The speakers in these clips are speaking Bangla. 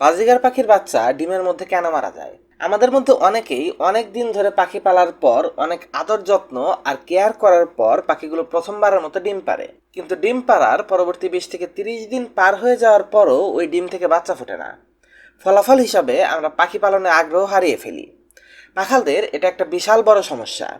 বাজিগার পাখির বাচ্চা ডিমের মধ্যে কেন মারা যায়? আমাদের মধ্যে অনেকেই অনেক দিন ধরে পাখি পালার পর অনেক আদর যত্ন আর কেয়ার করার পর পাখিগুলো প্রথমবারের মতো ডিম পারে কিন্তু ডিম পাড়ার পরবর্তী বিশ থেকে তিরিশ দিন পার হয়ে যাওয়ার পরও ওই ডিম থেকে বাচ্চা ফোটে না। ফলাফল হিসাবে আমরা পাখি পালনে আগ্রহ হারিয়ে ফেলি। পাখালদের এটা একটা বিশাল বড় সমস্যা।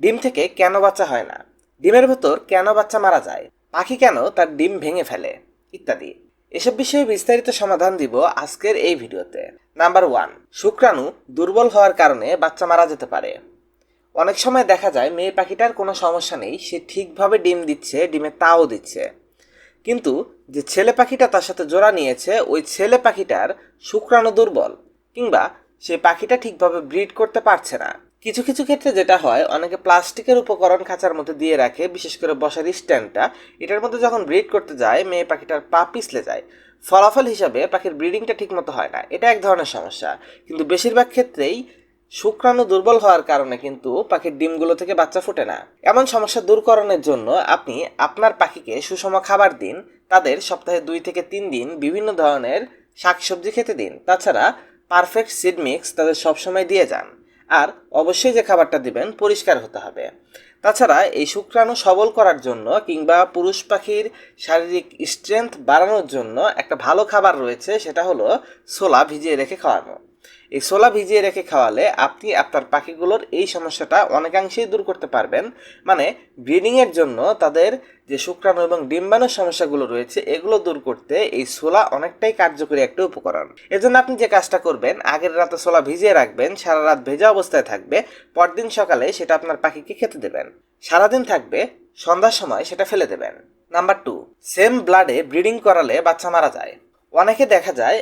ডিম থেকে কেন বাচ্চা হয় না? ডিমের ভেতর কেন বাচ্চা মারা যায়? পাখি কেন তার ডিম ভেঙে ফেলে? ইত্যাদি। এসব বিষয়ে বিস্তারিত সমাধান দিব আজকের এই ভিডিওতে। নাম্বার ওয়ান, শুক্রাণু দুর্বল হওয়ার কারণে বাচ্চা মারা যেতে পারে। অনেক সময় দেখা যায় মেয়ে পাখিটার কোনো সমস্যা নেই, সে ঠিকভাবে ডিম দিচ্ছে, ডিমে তাও দিচ্ছে। কিন্তু যে ছেলে পাখিটা তার সাথে জোড়া নিয়েছে, ওই ছেলে পাখিটার শুক্রাণু দুর্বল, কিংবা সে পাখিটা ঠিকভাবে ব্রিড করতে পারছে না। কিছু কিছু ক্ষেত্রে যেটা হয়, অনেকে প্লাস্টিকের উপকরণ খাঁচার মধ্যে দিয়ে রাখে, বিশেষ করে বসার স্ট্যান্ডটা। এটার মধ্যে যখন ব্রিড করতে যায়, মেয়ে পাখিটার পা পিছলে যায়। ফলাফল হিসাবে পাখির ব্রিডিংটা ঠিকমতো হয় না। এটা এক ধরনের সমস্যা। কিন্তু বেশিরভাগ ক্ষেত্রেই শুক্রাণু দুর্বল হওয়ার কারণে কিন্তু পাখির ডিমগুলো থেকে বাচ্চা ফোটে না। এমন সমস্যা দূরকরণের জন্য আপনি আপনার পাখিকে সুষম খাবার দিন, তাদের সপ্তাহে দুই থেকে তিন দিন বিভিন্ন ধরনের শাকসবজি খেতে দিন। তাছাড়া পারফেক্ট সিড মিক্স তাদের সবসময় দিয়ে যান। আর অবশ্যই যে খাবারটা দিবেন, পরিষ্কার হতে হবে। তাছাড়া এই শুক্রাণু সবল করার জন্য কিংবা পুরুষ পাখির শারীরিক স্ট্রেংথ বাড়ানোর জন্য একটা ভালো খাবার রয়েছে, সেটা হলো ছোলা ভিজিয়ে রেখে খাওয়ানো। এই ছোলা ভিজিয়ে রেখে খাওয়ালে আপনি আপনার পাখিগুলোর এই সমস্যাটা অনেকাংশেই দূর করতে পারবেন। মানে ব্রিডিংয়ের জন্য তাদের যে শুক্রাণু এবং ডিম্বাণুর সমস্যাগুলো রয়েছে, এগুলো দূর করতে এই ছোলা অনেকটাই কার্যকরী একটা উপকরণ। এজন্য আপনি যে কাজটা করবেন, আগের রাতে ছোলা ভিজিয়ে রাখবেন, সারা রাত ভেজা অবস্থায় থাকবে, পরদিন সকালে সেটা আপনার পাখিকে খেতে দেবেন। সারাদিন থাকবে, সন্ধ্যার সময় সেটা ফেলে দেবেন। নাম্বার টু সেম ব্লাডে ব্রিডিং করালে বাচ্চা মারা যায়। অনেকে দেখা যায়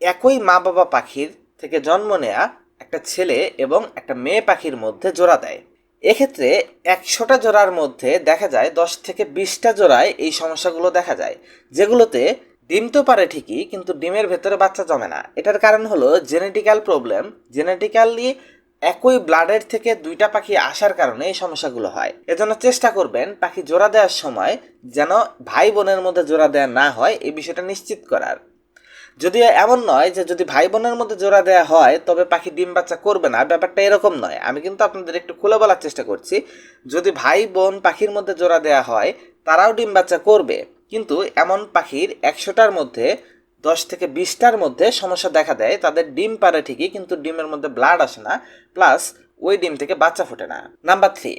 একই মা বাবা পাখির থেকে জন্ম নেয়া একটা ছেলে এবং একটা মেয়ে পাখির মধ্যে জোড়া দেয়। এক্ষেত্রে একশোটা জোড়ার মধ্যে দেখা যায় দশ থেকে বিশটা জোড়ায় এই সমস্যাগুলো দেখা যায়। যেগুলোতে ডিম তো পারে ঠিকই, কিন্তু ডিমের ভেতরে বাচ্চা জমে না। এটার কারণ হলো জেনেটিক্যাল প্রবলেম। জেনেটিক্যালি একই ব্লাডের থেকে দুইটা পাখি আসার কারণে এই সমস্যাগুলো হয়। এজন্য চেষ্টা করবেন পাখি জোড়া দেওয়ার সময় যেন ভাই বোনের মধ্যে জোড়া দেওয়া না হয়, এই বিষয়টা নিশ্চিত করার। যদিও এমন নয় যে যদি ভাই বোনের মধ্যে জোড়া দেওয়া হয়, তবে পাখি ডিম বাচ্চা করবে না। ব্যাপারটা এরকম নয়। আমি কিন্তু আপনাদের একটু খুলে বলার চেষ্টা করছি। যদি ভাই বোন পাখির মধ্যে জোড়া দেওয়া হয়, তারাও ডিম বাচ্চা করবে। কিন্তু এমন পাখির একশোটার মধ্যে, দশ থেকে বিশটার মধ্যে সমস্যা দেখা দেয়। তাদের ডিম পারে ঠিকই, কিন্তু ডিমের মধ্যে ব্লাড আসে না। প্লাস ওই ডিম থেকে বাচ্চা ফোটে না। নাম্বার থ্রি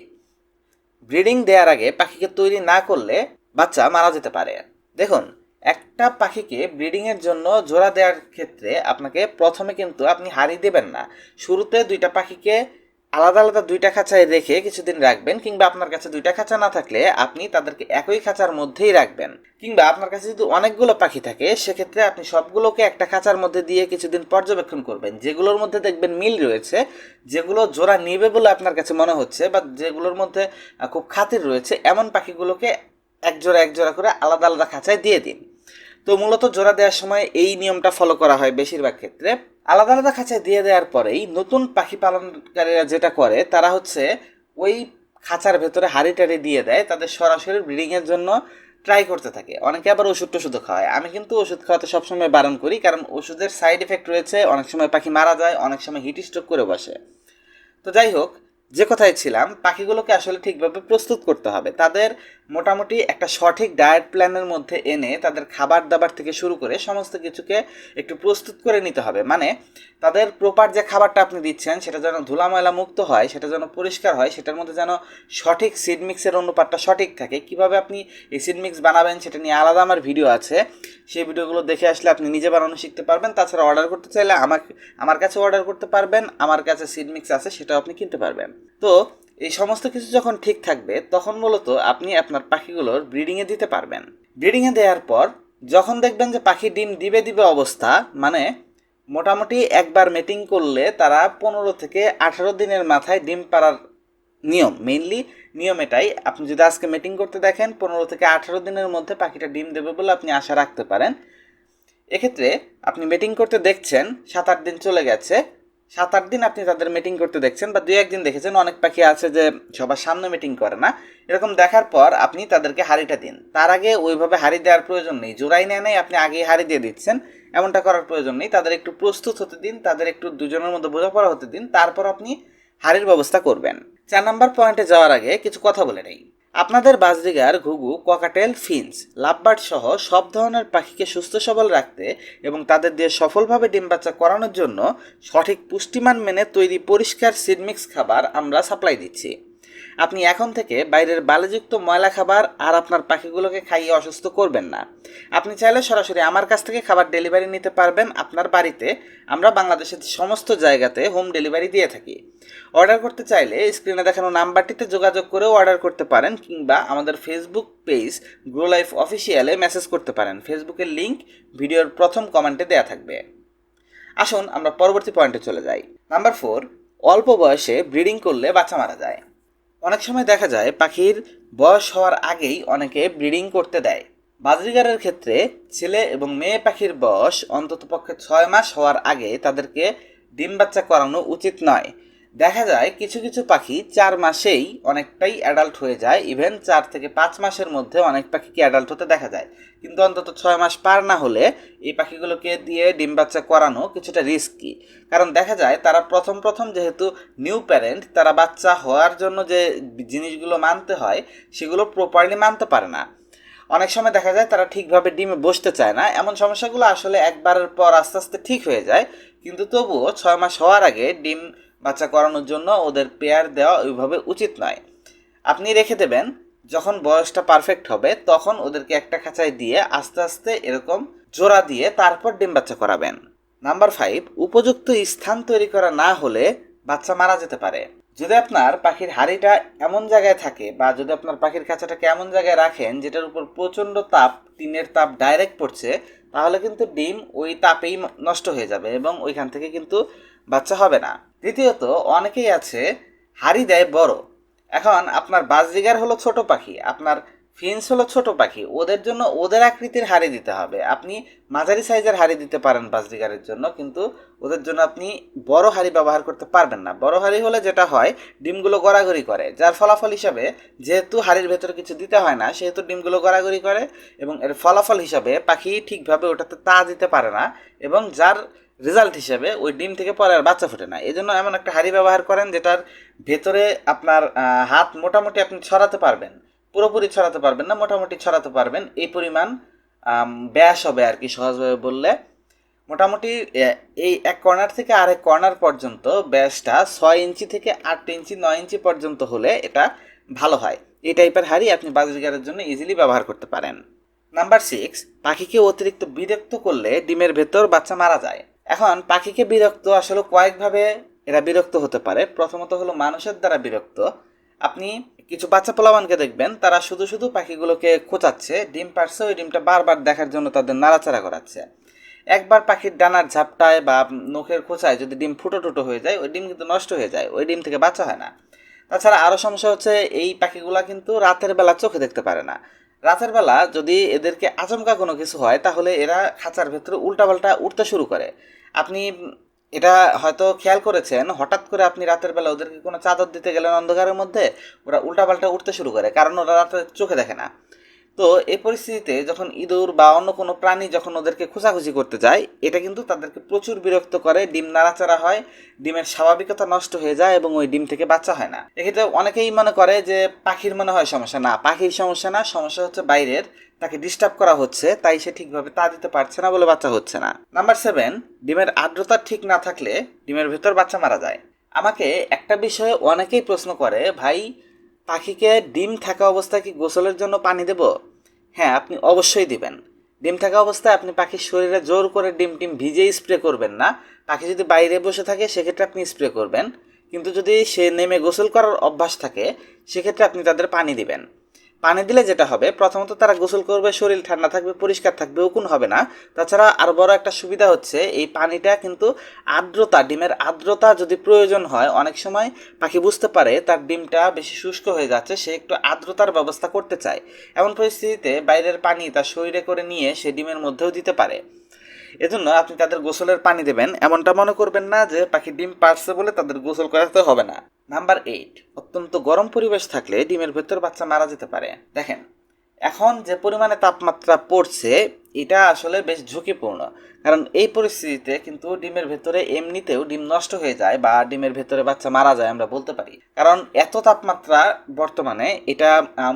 ব্রিডিং দেওয়ার আগে পাখিকে তৈরি না করলে বাচ্চা মারা যেতে পারে। দেখুন একটা পাখিকে ব্রিডিংয়ের জন্য জোড়া দেওয়ার ক্ষেত্রে আপনাকে প্রথমে কিন্তু আপনি হাড়ি দেবেন না। শুরুতে দুইটা পাখিকে আলাদা আলাদা দুইটা খাঁচায় রেখে কিছুদিন রাখবেন কিংবা আপনার কাছে দুইটা খাঁচা না থাকলে আপনি তাদেরকে একই খাঁচার মধ্যেই রাখবেন। কিংবা আপনার কাছে যদি অনেকগুলো পাখি থাকে, সেক্ষেত্রে আপনি সবগুলোকে একটা খাঁচার মধ্যে দিয়ে কিছুদিন পর্যবেক্ষণ করবেন। যেগুলোর মধ্যে দেখবেন মিল রয়েছে, যেগুলো জোড়া নিবে বলে আপনার কাছে মনে হচ্ছে বা যেগুলোর মধ্যে খুব খাতির রয়েছে, এমন পাখিগুলোকে এক জোড়া এক জোড়া করে আলাদা আলাদা খাঁচায় দিয়ে দিন। তো মূলত জোড়া দেওয়ার সময় এই নিয়মটা ফলো করা হয় বেশিরভাগ ক্ষেত্রে। আলাদা আলাদা খাঁচায় দিয়ে দেওয়ার পরেই নতুন পাখি পালনকারীরা যেটা করে, তারা হচ্ছে ওই খাঁচার ভেতরে হাড়ি টাড়ি দিয়ে দেয়, তাদের সরাসরি ব্রিডিংয়ের জন্য ট্রাই করতে থাকে। অনেকে আবার ওষুধ টষুধও খাওয়ায়। আমি কিন্তু ওষুধ খাওয়াতে সবসময় বারণ করি, কারণ ওষুধের সাইড এফেক্ট রয়েছে, অনেক সময় পাখি মারা যায়, অনেক সময় হিট স্ট্রোক করে বসে। তো যাই হোক, যে কথায় ছিলাম, পাখিগুলোকে আসলে ঠিকভাবে প্রস্তুত করতে হবে। তাদের মোটামুটি একটা সঠিক ডায়েট প্ল্যানের মধ্যে এনে তাদের খাবার দাবার থেকে শুরু করে সমস্ত কিছুকে একটু প্রস্তুত করে নিতে হবে। মানে তাদের প্রপার যে খাবারটা আপনি দিচ্ছেন, সেটা যেন ধুলা ময়লা মুক্ত হয়, সেটা যেন পরিষ্কার হয়, সেটার মধ্যে যেন সঠিক সিড মিক্সের অনুপাতটা সঠিক থাকে। কীভাবে আপনি এই সিড মিক্স বানাবেন, সেটা নিয়ে আলাদা আমার ভিডিও আছে। সেই ভিডিওগুলো দেখে আসলে আপনি নিজে বানানো শিখতে পারবেন। তাছাড়া অর্ডার করতে চাইলে আমাকে, আমার কাছে অর্ডার করতে পারবেন। আমার কাছে সিড মিক্স আছে, সেটাও আপনি কিনতে পারবেন। তো এই সমস্ত কিছু যখন ঠিক থাকবে, তখন মূলত আপনি আপনার পাখিগুলোর ব্রিডিংয়ে দিতে পারবেন। ব্রিডিংয়ে দেওয়ার পর, যখন দেখবেন যে পাখি ডিম দিবে দিবে অবস্থা মানে মোটামুটি একবার মেটিং করলে তারা পনেরো থেকে আঠারো দিনের মাথায় ডিম পাড়ার নিয়ম মেইনলি নিয়ম এটাই। আপনি যদি আজকে মিটিং করতে দেখেন, পনেরো থেকে আঠারো দিনের মধ্যে পাখিটা ডিম দেবে বলে আপনি আশা রাখতে পারেন। এক্ষেত্রে আপনি মিটিং করতে দেখছেন, সাত আট দিন চলে গেছে সাত আট দিন আপনি তাদের মিটিং করতে দেখছেন বা দুই একদিন দেখেছেন, অনেক পাখি আছে যে সবার সামনে মিটিং করে না। এরকম দেখার পর আপনি তাদেরকে হাড়িটা দিন। তার আগে ওইভাবে হাড়ি দেওয়ার প্রয়োজন নেই। জোড়াই নেয় নেই, আপনি আগেই হাড়ি দিয়ে দিচ্ছেন। এমনটা করার প্রয়োজন নেই। তাদের একটু প্রস্তুত হতে দিন, তাদের একটু দুজনের মধ্যে বোঝাপড়া হতে দিন। তারপর আপনি হাড়ির ব্যবস্থা করবেন। চার নম্বর পয়েন্টে যাওয়ার আগে কিছু কথা বলে নেই। আপনাদের বাজরিগার, ঘুঘু, ককাটেল ফিন্স লাভবার্ড সহ সব ধরনের পাখিকে সুস্থ সবল রাখতে এবং তাদের দিয়ে সফলভাবে ডিম বাচ্চা করানোর জন্য সঠিক পুষ্টিমান মেনে তৈরি পরিষ্কার সিডমিক্স খাবার আমরা সাপ্লাই দিচ্ছি। আপনি এখন থেকে বাইরের বালিযুক্ত ময়লা খাবার আর আপনার পাখিগুলোকে খাইয়ে অসুস্থ করবেন না। আপনি চাইলে সরাসরি আমার কাছ থেকে খাবার ডেলিভারি নিতে পারবেন আপনার বাড়িতে। আমরা বাংলাদেশের সমস্ত জায়গাতে হোম ডেলিভারি দিয়ে থাকি। অর্ডার করতে চাইলে স্ক্রিনে দেখানো নাম্বারটিতে যোগাযোগ করেও অর্ডার করতে পারেন কিংবা আমাদের ফেসবুক পেজ গ্রো লাইফ অফিসিয়ালে মেসেজ করতে পারেন। ফেসবুকের লিংক ভিডিওর প্রথম কমেন্টে দেওয়া থাকবে। আসুন আমরা পরবর্তী পয়েন্টে চলে যাই। নাম্বার ফোর, অল্প বয়সে ব্রিডিং করলে বাচ্চা মারা যায়। অনেক সময় দেখা যায় পাখির বয়স হওয়ার আগেই অনেকে ব্রিডিং করতে দেয়। বাজরিগারের ক্ষেত্রে ছেলে এবং মেয়ে পাখির বয়স অন্ততপক্ষে ছয় মাস হওয়ার আগে তাদেরকে ডিম বাচ্চা করানো উচিত নয়। দেখা যায় কিছু কিছু পাখি চার মাসেই অনেকটাই অ্যাডাল্ট হয়ে যায় ইভেন চার থেকে পাঁচ মাসের মধ্যে অনেক পাখিকে অ্যাডাল্ট হতে দেখা যায়। কিন্তু অন্তত ছয় মাস পার না হলে এই পাখিগুলোকে দিয়ে ডিম বাচ্চা করানো কিছুটা রিস্কি কারণ দেখা যায় তারা প্রথম প্রথম যেহেতু নিউ প্যারেন্ট তারা বাচ্চা হওয়ার জন্য যে জিনিসগুলো মানতে হয়, সেগুলো প্রপারলি মানতে পারে না। অনেক সময় দেখা যায় তারা ঠিকভাবে ডিমে বসতে চায় না। এমন সমস্যাগুলো আসলে একবারের পর আস্তে আস্তে ঠিক হয়ে যায়। কিন্তু তবুও ছয় মাস হওয়ার আগে ডিম বাচ্চা করানোর জন্য ওদের পেয়ার দেওয়া ওইভাবে উচিত নয়। আপনি রেখে দেবেন, যখন বয়সটা পারফেক্ট হবে, তখন ওদেরকে একটা খাঁচায় দিয়ে আস্তে আস্তে এরকম জোড়া দিয়ে তারপর ডিম বাচ্চা করাবেন। নাম্বার ফাইভ উপযুক্ত স্থান তৈরি করা না হলে বাচ্চা মারা যেতে পারে। যদি আপনার পাখির হাড়িটা এমন জায়গায় থাকে বা যদি আপনার পাখির খাঁচাটাকে এমন জায়গায় রাখেন যেটার উপর প্রচণ্ড তাপ, টিনের তাপ ডাইরেক্ট পড়ছে, তাহলে কিন্তু ডিম ওই তাপেই নষ্ট হয়ে যাবে এবং ওইখান থেকে কিন্তু বাচ্চা হবে না। দ্বিতীয়ত, অনেকেই আছে, হাড়ি দেয় বড়। এখন আপনার বাজরিগার হলো ছোট পাখি, আপনার ফিন্স হলো ছোট পাখি, ওদের জন্য ওদের আকৃতির হাড়ি দিতে হবে। আপনি মাঝারি সাইজের হাড়ি দিতে পারেন বাজরিগারের জন্য, কিন্তু ওদের জন্য আপনি বড় হাড়ি ব্যবহার করতে পারবেন না। বড় হাড়ি হলে যেটা হয়, ডিমগুলো গড়াগড়ি করে। যার ফলাফল হিসাবে যেহেতু হাড়ির ভেতরে কিছু দিতে হয় না, সেহেতু ডিমগুলো গড়াগড়ি করে এবং এর ফলাফল হিসাবে পাখি ঠিকভাবে ওটাতে তা দিতে পারে না এবং যার রেজাল্ট হিসেবে ওই ডিম থেকে পরে আর বাচ্চা ফোটে না। এই জন্য এমন একটা হাঁড়ি ব্যবহার করেন যেটার ভেতরে আপনার হাত মোটামুটি আপনি ছড়াতে পারবেন। পুরোপুরি ছড়াতে পারবেন না, মোটামুটি ছড়াতে পারবেন। এই পরিমাণ ব্যাস হবে আর কি সহজভাবে বললে। মোটামুটি এই এক কর্নার থেকে আরেক কর্নার পর্যন্ত ব্যাসটা ছয় ইঞ্চি থেকে আট ইঞ্চি, নয় ইঞ্চি পর্যন্ত হলে এটা ভালো হয়। এই টাইপের হাঁড়ি আপনি বাজারগারের জন্য ইজিলি ব্যবহার করতে পারেন। নাম্বার সিক্স পাখিকে অতিরিক্ত বিরক্ত করলে ডিমের ভেতর বাচ্চা মারা যায়। এখন পাখিকে বিরক্ত আসলে কয়েকভাবে এরা বিরক্ত হতে পারে। প্রথমত হলো মানুষের দ্বারা বিরক্ত। আপনি কিছু বাচ্চা পোলাবানকে দেখবেন, তারা শুধু শুধু পাখিগুলোকে খোঁচাচ্ছে, ডিম পারছে ওই ডিমটা বারবার দেখার জন্য তাদের নাড়াচাড়া করাচ্ছে। একবার পাখির ডানার ঝাপটায় বা নখের খোঁচায় যদি ডিম ফুটো টুটো হয়ে যায়, ওই ডিম কিন্তু নষ্ট হয়ে যায়, ওই ডিম থেকে বাচ্চা হয় না। তাছাড়া আরও সমস্যা হচ্ছে, এই পাখিগুলা কিন্তু রাতের বেলা চোখে দেখতে পারে না। রাতের বেলা যদি এদেরকে আচমকা কোনো কিছু হয়, তাহলে এরা খাঁচার ভেতরে উল্টাপাল্টা উঠতে শুরু করে। আপনি এটা হয়তো খেয়াল করেছেন, হঠাৎ করে আপনি রাতের বেলা ওদেরকে কোনো চাদর দিতে গেলেন অন্ধকারের মধ্যে, ওরা উল্টাপাল্টা উঠতে শুরু করে, কারণ ওরা রাতে চোখে দেখে না। তো এই পরিস্থিতিতে যখন ইঁদুর বা অন্য কোনো প্রাণী যখন ওদেরকে খোঁচাখুচি করতে যায়, এটা কিন্তু তাদেরকে প্রচুর বিরক্ত করে, ডিম নাড়াচাড়া হয়, ডিমের স্বাভাবিকতা নষ্ট হয়ে যায় এবং ওই ডিম থেকে বাচ্চা হয় না। এক্ষেত্রে অনেকেই মনে করে যে পাখির মনে হয় সমস্যা, না, পাখির সমস্যা না, সমস্যা হচ্ছে বাইরের। তাকে ডিস্টার্ব করা হচ্ছে, তাই সে ঠিকভাবে তা দিতে পারছে না বলে বাচ্চা হচ্ছে না। নাম্বার সেভেন ডিমের আর্দ্রতা ঠিক না থাকলে ডিমের ভেতর বাচ্চা মারা যায়। আমাকে একটা বিষয়ে অনেকেই প্রশ্ন করে, ভাই, পাখিকে ডিম থাকা অবস্থায় কি গোসলের জন্য পানি দেব? হ্যাঁ আপনি অবশ্যই দিবেন। ডিম থাকা অবস্থায় আপনি পাখির শরীরে জোর করে ডিম টিম ভিজেই স্প্রে করবেন না। পাখি যদি বাইরে বসে থাকে, সেক্ষেত্রে আপনি স্প্রে করবেন। কিন্তু যদি সে নেমে গোসল করার অভ্যাস থাকে, সেক্ষেত্রে আপনি তাদের পানি দিবেন। পানি দিলে যেটা হবে, প্রথমত তারা গোসল করবে, শরীর ঠান্ডা থাকবে, পরিষ্কার থাকবে, উকুন হবে না। তাছাড়া আর বড় একটা সুবিধা হচ্ছে, এই পানিটা কিন্তু আর্দ্রতা, ডিমের আর্দ্রতা যদি প্রয়োজন হয়, অনেক সময় পাখি বুঝতে পারে তার ডিমটা বেশি শুষ্ক হয়ে যাচ্ছে, সে একটু আর্দ্রতার ব্যবস্থা করতে চায়। এমন পরিস্থিতিতে বাইরের পানি তার শরীরে করে নিয়ে সে ডিমের মধ্যেও দিতে পারে। এজন্য আপনি তাদের গোসলের পানি দেবেন। এমনটা মনে করবেন না যে পাখি ডিম পারছে বলে তাদের গোসল করাতে হবে না। নাম্বার এইট, অত্যন্ত গরম পরিবেশ থাকলে ডিমের ভেতর বাচ্চা মারা যেতে পারে। দেখেন, এখন যে পরিমাণে তাপমাত্রা পড়ছে, এটা আসলে বেশ ঝুঁকিপূর্ণ। কারণ এই পরিস্থিতিতে কিন্তু ডিমের ভেতরে এমনিতেও ডিম নষ্ট হয়ে যায় বা ডিমের ভেতরে বাচ্চা মারা যায় আমরা বলতে পারি। কারণ এত তাপমাত্রা বর্তমানে এটা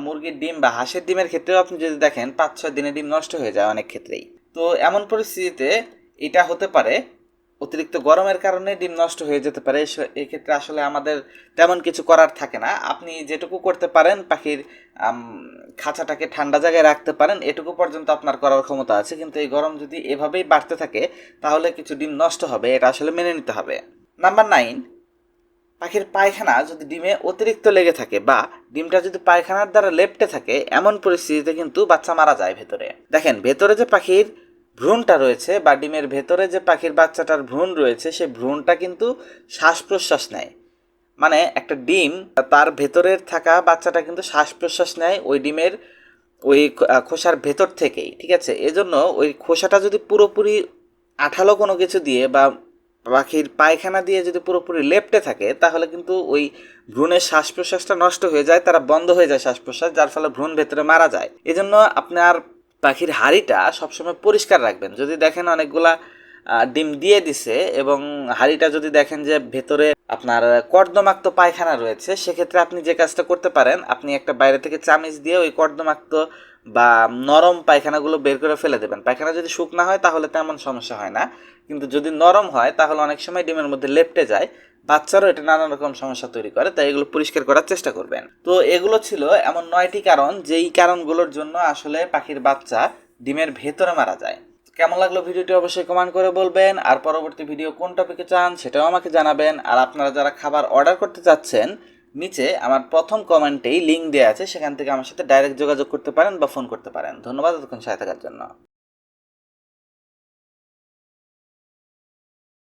মুরগির ডিম বা হাঁসের ডিমের ক্ষেত্রেও আপনি যদি দেখেন পাঁচ ছয় দিনে ডিম নষ্ট হয়ে যায় অনেক ক্ষেত্রেই। তো এমন পরিস্থিতিতে এটা হতে পারে। অতিরিক্ত গরমের কারণে ডিম নষ্ট হয়ে যেতে পারে। এক্ষেত্রে আসলে আমাদের তেমন কিছু করার থাকে না। আপনি যেটুকু করতে পারেন পাখির খাঁচাটাকে ঠান্ডা জায়গায় রাখতে পারেন। এটুকু পর্যন্ত আপনার করার ক্ষমতা আছে। কিন্তু এই গরম যদি এভাবেই বাড়তে থাকে, তাহলে কিছু ডিম নষ্ট হবে। এটা আসলে মেনে নিতে হবে। নাম্বার নাইন, পাখির পায়খানা যদি ডিমে অতিরিক্ত লেগে থাকে বা ডিমটা যদি পায়খানার দ্বারা লেপটে থাকে, এমন পরিস্থিতিতে কিন্তু বাচ্চা মারা যায় ভেতরে। দেখেন, ভেতরে যে পাখির ভ্রূণটা রয়েছে বা ডিমের ভেতরে যে পাখির বাচ্চাটার ভ্রূণ রয়েছে সেই ভ্রূণটা কিন্তু শ্বাস প্রশ্বাস নেয়। মানে একটা ডিম, তার ভেতরের থাকা বাচ্চাটা কিন্তু শ্বাস প্রশ্বাস নেয় ওই ডিমের ওই খোসার ভেতর থেকেই, ঠিক আছে? এজন্য ওই খোসাটা যদি পুরোপুরি আঠালো কোনো কিছু দিয়ে বা পাখির পায়খানা দিয়ে যদি পুরোপুরি লেপটে থাকে, তাহলে কিন্তু ওই ভ্রূণের শ্বাস প্রশ্বাসটা নষ্ট হয়ে যায়, তারা বন্ধ হয়ে যায় শ্বাস প্রশ্বাস যার ফলে ভ্রূণ ভেতরে মারা যায়। এজন্য আপনার পাখির হাড়িটা সবসময় পরিষ্কার রাখবেন। যদি দেখেন অনেকগুলা ডিম দিয়ে দিছে এবং হাড়িটা যদি দেখেন যে ভেতরে আপনার কর্দমাক্ত পায়খানা রয়েছে, সেক্ষেত্রে আপনি যে কাজটা করতে পারেন, আপনি একটা বাইরে থেকে চামিচ দিয়ে ওই কর্দমাক্ত বা নরম পায়খানাগুলো বের করে ফেলে দেবেন। পায়খানা যদি শুকনা হয়, তাহলে তেমন সমস্যা হয় না। কিন্তু যদি নরম হয়, তাহলে অনেক সময় ডিমের মধ্যে লেপটে যায়। বাচ্চারও এটা নানান রকম সমস্যা তৈরি করে, তাই এগুলো পরিষ্কার করার চেষ্টা করবেন। তো এগুলো ছিল এমন নয়টি কারণ, যেই কারণগুলোর জন্য আসলে পাখির বাচ্চা ডিমের ভেতরে মারা যায়। কেমন লাগল ভিডিওটি অবশ্যই কমেন্ট করে বলবেন, আর পরবর্তী ভিডিও কোন টপিকে চান সেটাও আমাকে জানাবেন, আর আপনারা যারা খাবার অর্ডার করতে চাচ্ছেন, নিচে আমার প্রথম কমেন্টেই লিঙ্ক দেওয়া আছে, সেখান থেকে আমার সাথে ডাইরেক্ট যোগাযোগ করতে পারেন বা ফোন করতে পারেন। ধন্যবাদ এতক্ষণ সাথে থাকার জন্য।